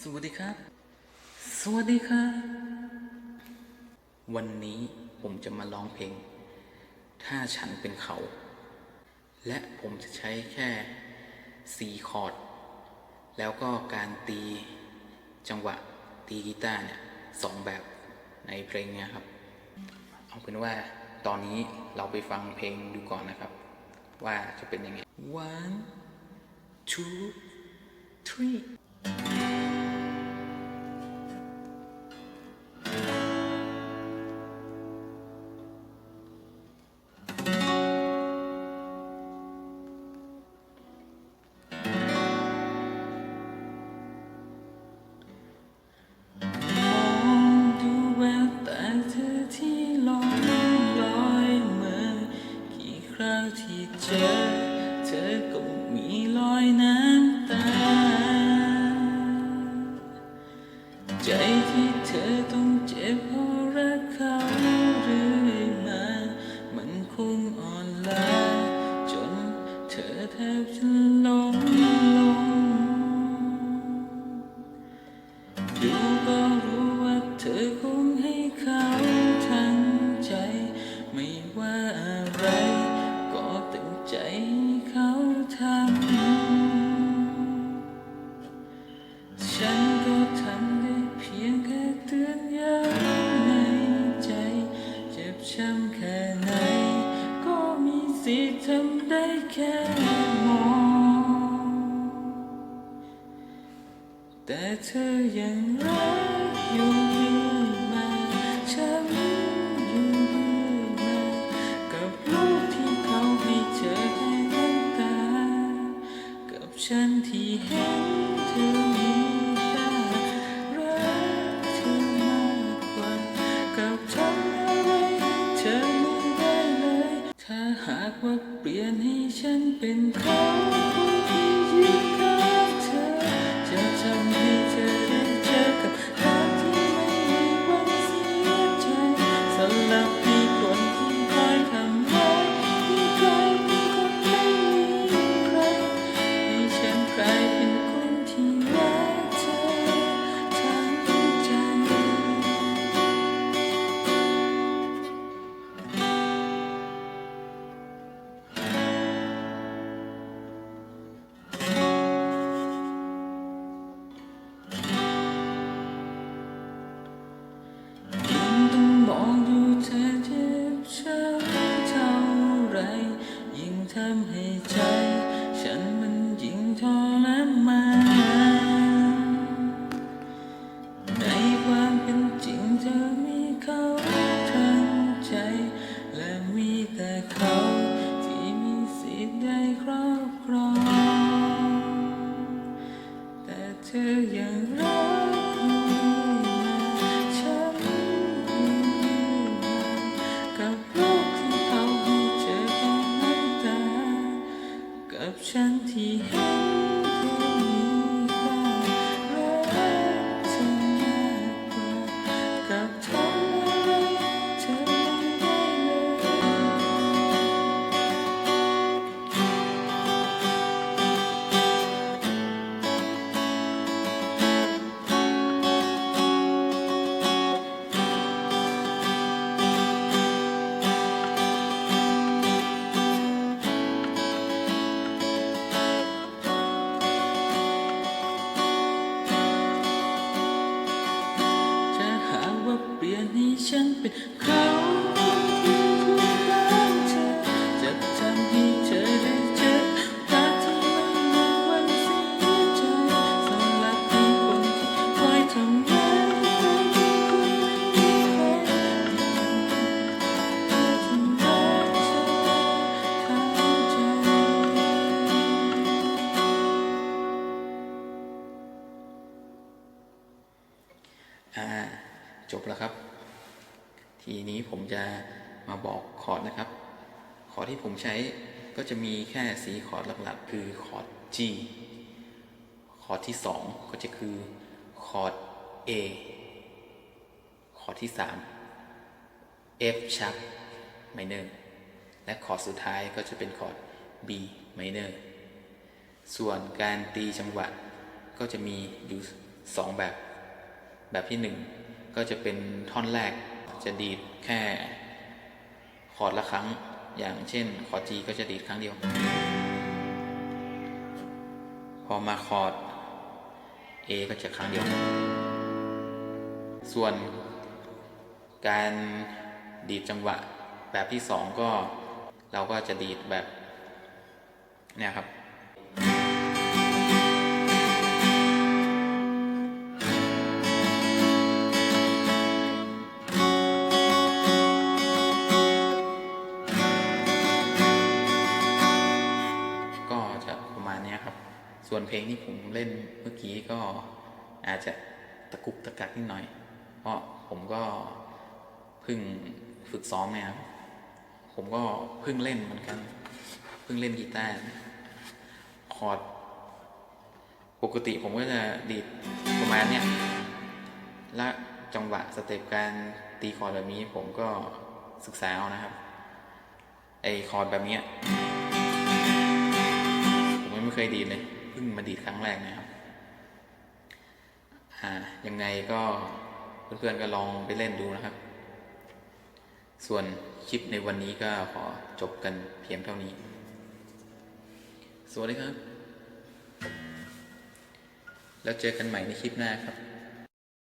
สวัสดีครับ สวัสดีครับวันนี้ผมจะมาร้องเพลง ถ้าฉันเป็นเขา และผมจะใช้แค่สี่คอร์ด แล้วก็การตีจังหวะตีกีตาร์เนี่ยสองแบบในเพลงเนี้ยครับ เอาเป็นว่าตอนนี้เราไปฟังเพลงดูก่อนนะครับ ว่าจะเป็นยังไง one two three เจอเธอก็มีรอยน้ำตา ใจที่เธอต้องเจ็บเพราะ ทำได้แค่มองแต่เธอยังรัก อ่าจบแล้วครับ ทีนี้ผมจะมาบอกคอร์ดนะครับ คอร์ดที่ผมใช้ก็จะมีแค่สีคอร์ดหลักๆ คือคอร์ด G คอร์ดที่สองก็จะคือคอร์ด A คอร์ดที่สาม F sharp minor และคอร์ดสุดท้ายก็จะเป็นคอร์ด B minor ส่วนการตีจังหวะก็จะมีอยู่สองแบบ แบบที่หนึ่งก็จะเป็นท่อนแรกจะดีดแค่คอร์ดละครั้ง อย่างเช่นคอร์ด G ก็จะดีดครั้งเดียว พอมาคอร์ด A ก็จะครั้งเดียว ส่วนการดีดจังหวะแบบที่สองก็เราก็จะดีดแบบเนี่ยครับ ลงที่ผมเล่นเมื่อกี้ก็อาจจะตะกุกตะกักนิดหน่อย เพราะผมก็เพิ่งฝึกซ้อมเนี่ยครับผมก็เพิ่งเล่นเหมือนกัน เพิ่งเล่นกีตาร์คอร์ดปกติผมก็จะดีดประมาณเนี้ยและจังหวะสเต็ปการตีคอร์ดแบบนี้ผมก็ศึกษาเอานะครับ ไอคอร์ดแบบเนี้ยผมยังไม่เคยดีดเลย เพิ่งมาดีดครั้งแรกนะครับอ่ายังไงก็เพื่อนๆก็ลองไปเล่นดูนะครับ ส่วนคลิปในวันนี้ก็ขอจบกันเพียงเท่านี้ สวัสดีครับ แล้วเจอกันใหม่ในคลิปหน้าครับ